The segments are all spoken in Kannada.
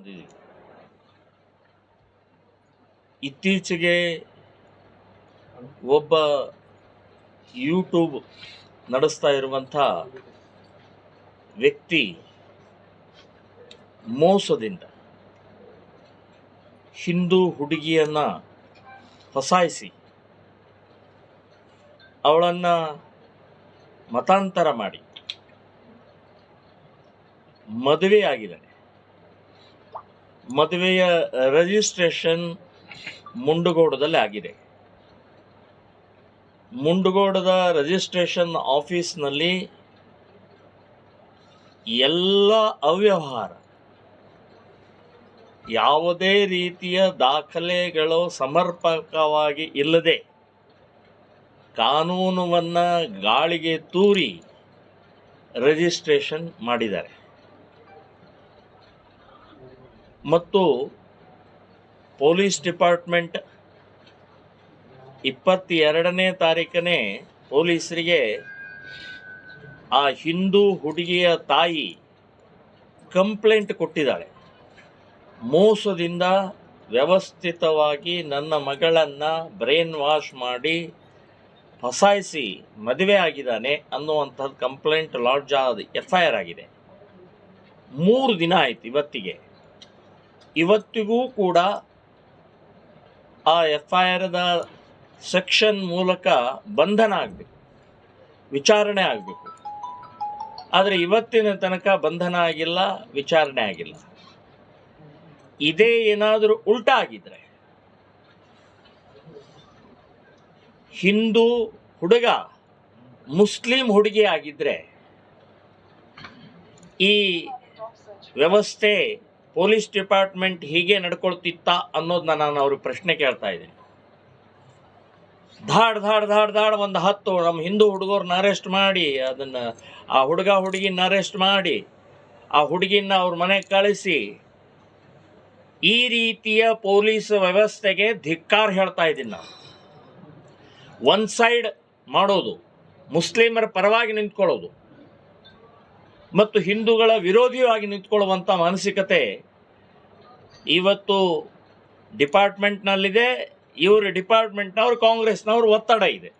ಬಂದಿದ್ದೀವಿ ಇತ್ತೀಚೆಗೆ ಒಬ್ಬ ಯೂಟ್ಯೂಬ್ ನಡೆಸ್ತಾ ಇರುವಂಥ ವ್ಯಕ್ತಿ ಮೋಸದಿಂದ ಹಿಂದೂ ಹುಡುಗಿಯನ್ನ ಫಸಾಯಿಸಿ ಅವಳನ್ನು ಮತಾಂತರ ಮಾಡಿ ಮದುವೆ ಆಗಿದ್ದಾನೆ ಮದುವೆಯ ರಿಜಿಸ್ಟ್ರೇಷನ್ ಮುಂಡುಗೋಡದಲ್ಲಿ ಆಗಿದೆ. ಮುಂಡಗೋಡದ ರಿಜಿಸ್ಟ್ರೇಷನ್ ಆಫೀಸ್ನಲ್ಲಿ ಎಲ್ಲ ಅವ್ಯವಹಾರ, ಯಾವುದೇ ರೀತಿಯ ದಾಖಲೆಗಳು ಸಮರ್ಪಕವಾಗಿ ಇಲ್ಲದೆ ಕಾನೂನುವನ್ನು ಗಾಳಿಗೆ ತೂರಿ ರಿಜಿಸ್ಟ್ರೇಷನ್ ಮಾಡಿದ್ದಾರೆ. ಮತ್ತು ಪೊಲೀಸ್ ಡಿಪಾರ್ಟ್ಮೆಂಟ್ ಇಪ್ಪತ್ತೆರಡನೇ ತಾರೀಕನೇ ಪೊಲೀಸರಿಗೆ ಆ ಹಿಂದೂ ಹುಡುಗಿಯ ತಾಯಿ ಕಂಪ್ಲೇಂಟ್ ಕೊಟ್ಟಿದ್ದಾಳೆ. ಮೋಸದಿಂದ ವ್ಯವಸ್ಥಿತವಾಗಿ ನನ್ನ ಮಗಳನ್ನು ಬ್ರೈನ್ ವಾಶ್ ಮಾಡಿ ಫಸಾಯಿಸಿ ಮದುವೆ ಆಗಿದ್ದಾನೆ ಅನ್ನುವಂಥದ್ದು complaint lodge F I R ಆಗಿದೆ. ಮೂರು ದಿನ ಆಯಿತು ಇವತ್ತಿಗೆ. ಇವತ್ತಿಗೂ ಕೂಡ ಆ ಎಫ್ ಐ ಆರ್ದ ಸೆಕ್ಷನ್ ಮೂಲಕ ಬಂಧನ ಆಗಬೇಕು, ವಿಚಾರಣೆ ಆಗಬೇಕು. ಆದರೆ ಇವತ್ತಿನ ತನಕ ಬಂಧನ ಆಗಿಲ್ಲ, ವಿಚಾರಣೆ ಆಗಿಲ್ಲ. ಇದೇ ಏನಾದರೂ ಉಲ್ಟಾ ಆಗಿದ್ರೆ, ಹಿಂದೂ ಹುಡುಗ, ಮುಸ್ಲಿಂ ಹುಡುಗಿ ಆಗಿದ್ರೆ ಈ ವ್ಯವಸ್ಥೆ ಪೊಲೀಸ್ ಡಿಪಾರ್ಟ್ಮೆಂಟ್ ಹೀಗೆ ನಡ್ಕೊಳ್ತಿತ್ತ ಅನ್ನೋದನ್ನ ನಾನು ಅವ್ರಿಗೆ ಪ್ರಶ್ನೆ ಕೇಳ್ತಾ ಇದ್ದೀನಿ. ಧಾಡ್ ಧಾಡ್ ಧಾಡ್ ಧಾಡ್ ಒಂದು ಹತ್ತು ನಮ್ಮ ಹಿಂದೂ ಹುಡುಗರನ್ನ ಅರೆಸ್ಟ್ ಮಾಡಿ, ಅದನ್ನ ಆ ಹುಡುಗ ಹುಡುಗಿನ ಅರೆಸ್ಟ್ ಮಾಡಿ, ಆ ಹುಡುಗಿನ ಅವ್ರ ಮನೆಗೆ ಕಳಿಸಿ, ಈ ರೀತಿಯ ಪೊಲೀಸ್ ವ್ಯವಸ್ಥೆಗೆ ಧಿಕ್ಕಾರ ಹೇಳ್ತಾ ಇದ್ದೀನಿ ನಾನು. ಒನ್ ಸೈಡ್ ಮಾಡೋದು, ಮುಸ್ಲಿಮರ ಪರವಾಗಿ ನಿಂತ್ಕೊಳ್ಳೋದು. ಮತ್ತು ಹಿಂದೂಗಳ ವಿರೋಧಿಯಾಗಿ ನಿಂತ್ಕೊಳ್ಳುವಂಥ ಮಾನಸಿಕತೆ ಇವತ್ತು ಡಿಪಾರ್ಟ್ಮೆಂಟ್ನಲ್ಲಿದೆ. ಇವರು ಡಿಪಾರ್ಟ್ಮೆಂಟ್ನವರು ಕಾಂಗ್ರೆಸ್ನವರು ಒತ್ತಡ ಇದೆ.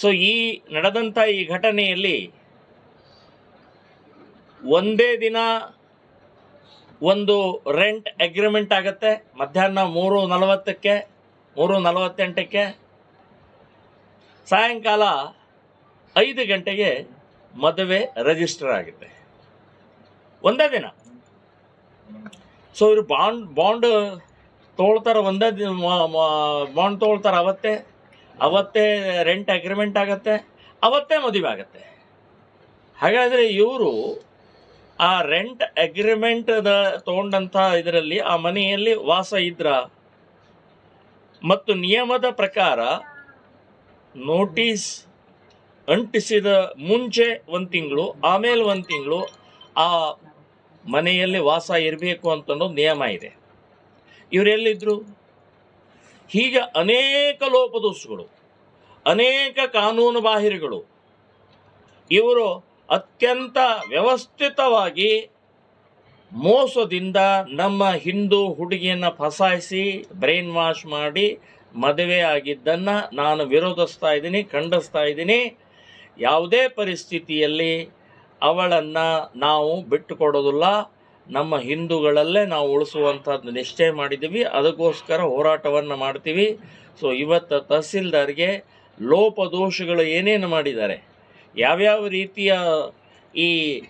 ಸೊ ಈ ನಡೆದಂಥ ಈ ಘಟನೆಯಲ್ಲಿ ಒಂದೇ ದಿನ ಒಂದು ರೆಂಟ್ ಅಗ್ರಿಮೆಂಟ್ ಆಗುತ್ತೆ. ಮಧ್ಯಾಹ್ನ ಮೂರು ನಲವತ್ತಕ್ಕೆ, ಮೂರು ನಲವತ್ತೆಂಟಕ್ಕೆ. ಸಾಯಂಕಾಲ ಐದು ಗಂಟೆಗೆ ಮದುವೆ ರಿಜಿಸ್ಟರ್ ಆಗುತ್ತೆ ಒಂದೇ ದಿನ. ಸೊ ಇವರು ಬಾಂಡ್ ಬಾಂಡ್ ತೊಗೊಳ್ತಾರೆ ಒಂದೇ ದಿನ ಬಾಂಡ್ ತೊಗೊಳ್ತಾರೆ ಅವತ್ತೇ ಅವತ್ತೇ ರೆಂಟ್ ಅಗ್ರಿಮೆಂಟ್ ಆಗತ್ತೆ, ಅವತ್ತೇ ಮದುವೆ ಆಗತ್ತೆ. ಹಾಗಾದರೆ ಇವರು ಆ ರೆಂಟ್ ಅಗ್ರಿಮೆಂಟ್ ತೊಗೊಂಡಂಥ ಇದರಲ್ಲಿ ಆ ಮನೆಯಲ್ಲಿ ವಾಸ ಇದ್ರ? ಮತ್ತು ನಿಯಮದ ಪ್ರಕಾರ ನೋಟಿಸ್ ಅಂಟಿಸಿದ ಮುಂಚೆ ಒಂದು ತಿಂಗಳು, ಆಮೇಲೆ ಒಂದು ತಿಂಗಳು ಆ ಮನೆಯಲ್ಲಿ ವಾಸ ಇರಬೇಕು ಅಂತ ಅನ್ನೋದು ನಿಯಮ ಇದೆ. ಇವರೆಲ್ಲಿದ್ದರು ಹೀಗೆ ಅನೇಕ ಲೋಪದೋಷಗಳು, ಅನೇಕ ಕಾನೂನು ಬಾಹಿರಗಳು, ಇವರು ಅತ್ಯಂತ ವ್ಯವಸ್ಥಿತವಾಗಿ ಮೋಸದಿಂದ ನಮ್ಮ ಹಿಂದೂ ಹುಡುಗಿಯನ್ನು ಫಸಾಯಿಸಿ, ಬ್ರೈನ್ ವಾಶ್ ಮಾಡಿ ಮದುವೆ ಆಗಿದ್ದನ್ನು ನಾನು ವಿರೋಧಿಸ್ತಾ ಇದ್ದೀನಿ, ಖಂಡಿಸ್ತಾ ಇದ್ದೀನಿ. ಯಾವುದೇ ಪರಿಸ್ಥಿತಿಯಲ್ಲಿ ಅವಳನ್ನು ನಾವು ಬಿಟ್ಟುಕೊಡೋದಿಲ್ಲ. ನಮ್ಮ ಹಿಂದೂಗಳಲ್ಲೇ ನಾವು ಉಳಿಸುವಂಥದ್ದು ನಿಶ್ಚಯ ಮಾಡಿದ್ದೀವಿ. ಅದಕ್ಕೋಸ್ಕರ ಹೋರಾಟವನ್ನು ಮಾಡ್ತೀವಿ. ಸೊ ಇವತ್ತು ತಹಸೀಲ್ದಾರ್ಗೆ ಲೋಪದೋಷಗಳು ಏನೇನು ಮಾಡಿದ್ದಾರೆ? ಯಾವ್ಯಾವ ರೀತಿಯ ಈ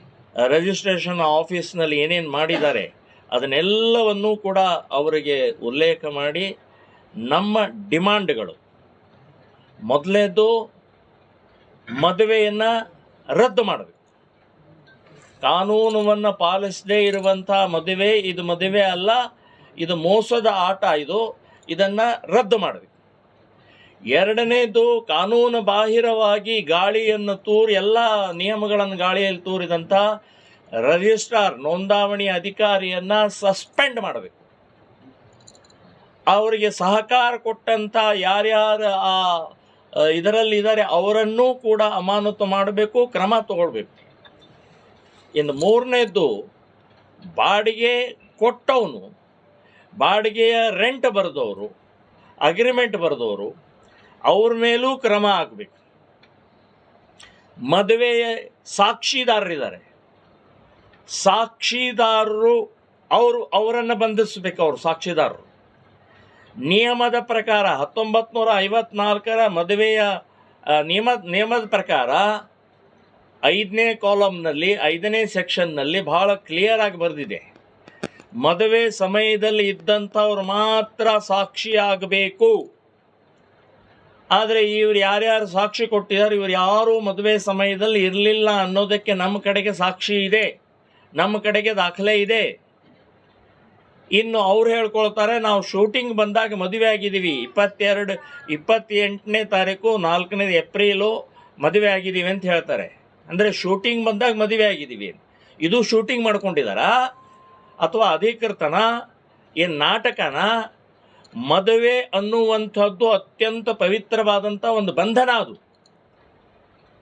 ರಿಜಿಸ್ಟ್ರೇಷನ್ ಆಫೀಸ್ನಲ್ಲಿ ಏನೇನು ಮಾಡಿದ್ದಾರೆ? ಅದನ್ನೆಲ್ಲವನ್ನೂ ಕೂಡ ಅವರಿಗೆ ಉಲ್ಲೇಖ ಮಾಡಿ ನಮ್ಮ ಡಿಮಾಂಡ್ಗಳು. ಮೊದಲನೇದು ಮದುವೆಯನ್ನು ರದ್ದು ಮಾಡಬೇಕು. ಕಾನೂನುವನ್ನು ಪಾಲಿಸದೇ ಇರುವಂಥ ಮದುವೆ ಇದು ಮದುವೆ ಅಲ್ಲ ಇದು ಮೋಸದ ಆಟ ಇದು ಇದನ್ನು ರದ್ದು ಮಾಡಬೇಕು. ಎರಡನೇದು ಕಾನೂನು ಬಾಹಿರವಾಗಿ ಗಾಳಿಯನ್ನು ತೂರಿ ಎಲ್ಲ ನಿಯಮಗಳನ್ನು ಗಾಳಿಯಲ್ಲಿ ತೂರಿದಂಥ ರಿಜಿಸ್ಟ್ರಾರ್ ನೋಂದಾವಣಿ ಅಧಿಕಾರಿಯನ್ನ ಸಸ್ಪೆಂಡ್ ಮಾಡಬೇಕು. ಅವರಿಗೆ ಸಹಕಾರ ಕೊಟ್ಟಂಥ ಯಾರ್ಯಾರು ಆ ಆ, ಇದರಲ್ಲಿ ಇದ್ದಾರೆ, ಅವರನ್ನೂ ಕೂಡ ಅಮಾನತು ಮಾಡಬೇಕು, ಕ್ರಮ ತಗೊಳ್ಬೇಕು. ಇನ್ನು ಮೂರನೇದ್ದು, ಬಾಡಿಗೆ ಕೊಟ್ಟವನು, ಬಾಡಿಗೆಯ ರೆಂಟ್ ಬರೆದವರು ಅಗ್ರಿಮೆಂಟ್ ಬರೆದವರು, ಅವ್ರ ಮೇಲೂ ಕ್ರಮ ಆಗಬೇಕು. ಮದುವೆಯ ಸಾಕ್ಷಿದಾರರಿದ್ದಾರೆ ಸಾಕ್ಷಿದಾರರು ಅವರು, ಅವರನ್ನು ಬಂಧಿಸಬೇಕು ಅವರು, ಸಾಕ್ಷಿದಾರರು. ನಿಯಮದ ಪ್ರಕಾರ ಹತ್ತೊಂಬತ್ತು ನೂರ ಐವತ್ನಾಲ್ಕರ ಮದುವೆಯ ನಿಯಮ, ನಿಯಮದ ಪ್ರಕಾರ ಐದನೇ ಕಾಲಮ್ನಲ್ಲಿ ಐದನೇ ಸೆಕ್ಷನ್ನಲ್ಲಿ ಬಹಳ ಕ್ಲಿಯರ್ ಆಗಿ ಬರೆದಿದೆ. ಮದುವೆ ಸಮಯದಲ್ಲಿ ಇದ್ದಂಥವ್ರು ಮಾತ್ರ ಸಾಕ್ಷಿಯಾಗಬೇಕು ಆದರೆ ಇವ್ರು ಯಾರ್ಯಾರು ಸಾಕ್ಷಿ ಕೊಟ್ಟಿದ್ದಾರೆ ಇವ್ರು ಯಾರೂ ಮದುವೆ ಸಮಯದಲ್ಲಿ ಇರಲಿಲ್ಲ ಅನ್ನೋದಕ್ಕೆ ನಮ್ಮ ಕಡೆಗೆ ಸಾಕ್ಷಿ ಇದೆ. ನಮ್ಮ ಕಡೆಗೆ ದಾಖಲೆ ಇದೆ. ಇನ್ನು ಅವ್ರು ಹೇಳ್ಕೊಳ್ತಾರೆ, ನಾವು ಶೂಟಿಂಗ್ ಬಂದಾಗ ಮದುವೆ ಆಗಿದ್ದೀವಿ. ಇಪ್ಪತ್ತೆರಡು, ಇಪ್ಪತ್ತೆಂಟನೇ ತಾರೀಕು, ನಾಲ್ಕನೇ ಏಪ್ರಿಲು ಮದುವೆ ಆಗಿದ್ದೀವಿ ಅಂತ ಹೇಳ್ತಾರೆ. ಅಂದರೆ ಶೂಟಿಂಗ್ ಬಂದಾಗ ಮದುವೆ ಆಗಿದ್ದೀವಿ. ಇದು ಶೂಟಿಂಗ್ ಮಾಡ್ಕೊಂಡಿದ್ದಾರಾ ಅಥವಾ ಅಧಿಕೃತನ? ಏನು ನಾಟಕನ? ಮದುವೆ ಅನ್ನುವಂಥದ್ದು ಅತ್ಯಂತ ಪವಿತ್ರವಾದಂಥ ಒಂದು ಬಂಧನ ಅದು.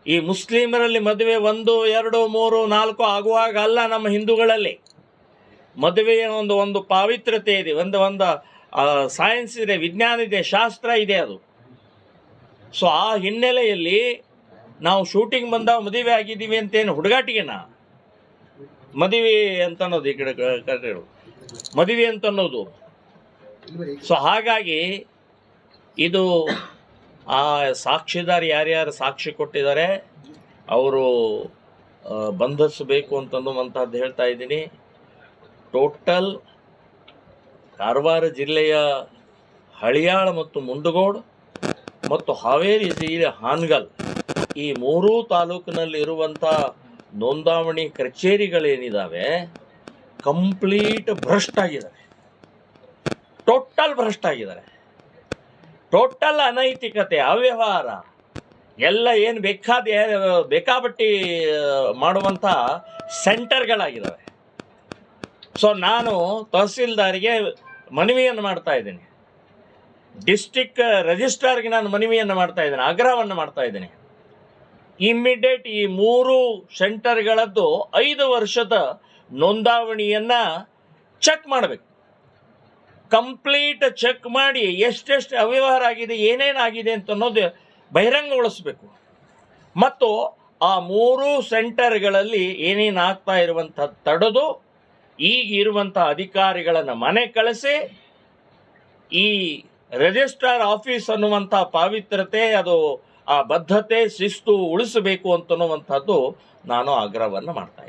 ಈ ಮುಸ್ಲಿಮರಲ್ಲಿ ಮದುವೆ ಒಂದು, ಎರಡು, ಮೂರು, ನಾಲ್ಕು ಆಗುವಾಗ ಅಲ್ಲ ನಮ್ಮ ಹಿಂದೂಗಳಲ್ಲಿ. ಮದುವೆಯ ಒಂದು ಒಂದು ಪಾವಿತ್ರತೆ ಇದೆ, ಒಂದು ಒಂದು ಸೈನ್ಸ್ ಇದೆ, ವಿಜ್ಞಾನ ಇದೆ, ಶಾಸ್ತ್ರ ಇದೆ ಅದು. ಸೊ ಆ ಹಿನ್ನೆಲೆಯಲ್ಲಿ ನಾವು ಶೂಟಿಂಗ್ ಬಂದ ಮದುವೆ ಆಗಿದ್ದೀವಿ ಅಂತೇನು ಹುಡುಗಾಟಿಗೆನಾ? ಮದುವೆ ಅಂತ ಅನ್ನೋದು ಈ ಕಡೆ ಕ- ಕಡೆ ಮದುವೆ ಅಂತ ಅನ್ನೋದು ಸೊ ಹಾಗಾಗಿ ಇದು ಆ ಸಾಕ್ಷಿದಾರ ಯಾರ್ಯಾರು ಸಾಕ್ಷಿ ಕೊಟ್ಟಿದ್ದಾರೆ, ಅವರು ಬಂಧಿಸಬೇಕು ಅಂತಂದು ಅಂತಹದ್ದು ಹೇಳ್ತಾ ಇದ್ದೀನಿ. ಟೋಟಲ್ ಕಾರವಾರ ಜಿಲ್ಲೆಯ ಹಳಿಯಾಳ ಮತ್ತು ಮುಂಡಗೋಡ್ ಮತ್ತು ಹಾವೇರಿ ಜಿಲ್ಲೆ ಹಾನಗಲ್ ಈ ಮೂರೂ ತಾಲೂಕಿನಲ್ಲಿ ಇರುವಂಥ ನೋಂದಾವಣಿ ಕಚೇರಿಗಳೇನಿದ್ದಾವೆ ಕಂಪ್ಲೀಟ್ ಭ್ರಷ್ಟ ಆಗಿದ್ದಾರೆ ಟೋಟಲ್ ಭ್ರಷ್ಟ ಆಗಿದ್ದಾರೆ ಟೋಟಲ್ ಅನೈತಿಕತೆ, ಅವ್ಯವಹಾರ, ಎಲ್ಲ ಏನು ಬೇಕಾದ ಬೇಕಾಪಟ್ಟಿ ಮಾಡುವಂಥ ಸೆಂಟರ್ಗಳಾಗಿದ್ದಾವೆ ಸೊ ನಾನು ತಹಸೀಲ್ದಾರಿಗೆ ಮನವಿಯನ್ನು ಮಾಡ್ತಾ ಇದ್ದೀನಿ. ಡಿಸ್ಟಿಕ್ ರಿಜಿಸ್ಟ್ರಾರ್ಗೆ ನಾನು ಮನವಿಯನ್ನು ಮಾಡ್ತಾ ಇದ್ದೇನೆ, ಆಗ್ರಹವನ್ನು ಮಾಡ್ತಾ ಇದ್ದೀನಿ. ಇಮ್ಮಿಡಿಯೇಟ್ ಈ ಮೂರು ಸೆಂಟರ್ಗಳದ್ದು ಐದು ವರ್ಷದ ನೋಂದಾವಣಿಯನ್ನು ಚೆಕ್ ಮಾಡಬೇಕು. ಕಂಪ್ಲೀಟ್ ಚೆಕ್ ಮಾಡಿ ಎಷ್ಟೆಷ್ಟು ಅವ್ಯವಹಾರ ಆಗಿದೆ ಏನೇನಾಗಿದೆ ಅಂತ ಅನ್ನೋದು ಬಹಿರಂಗಗೊಳಿಸಬೇಕು. ಮತ್ತು ಆ ಮೂರು ಸೆಂಟರ್ಗಳಲ್ಲಿ ಏನೇನಾಗ್ತಾ ಇರುವಂಥ ತಡೆದು ಈಗ ಇರುವಂತಹ ಅಧಿಕಾರಿಗಳನ್ನು ಮನೆ ಕಳಿಸಿ, ಈ ರಿಜಿಸ್ಟ್ರಾರ್ ಆಫೀಸ್ ಅನ್ನುವಂಥ ಪಾವಿತ್ರತೆ ಅದು ಆ ಬದ್ಧತೆ, ಶಿಸ್ತು ಉಳಿಸಬೇಕು ಅಂತನ್ನುವಂಥದ್ದು ನಾನು ಆಗ್ರಹವನ್ನು ಮಾಡ್ತಾ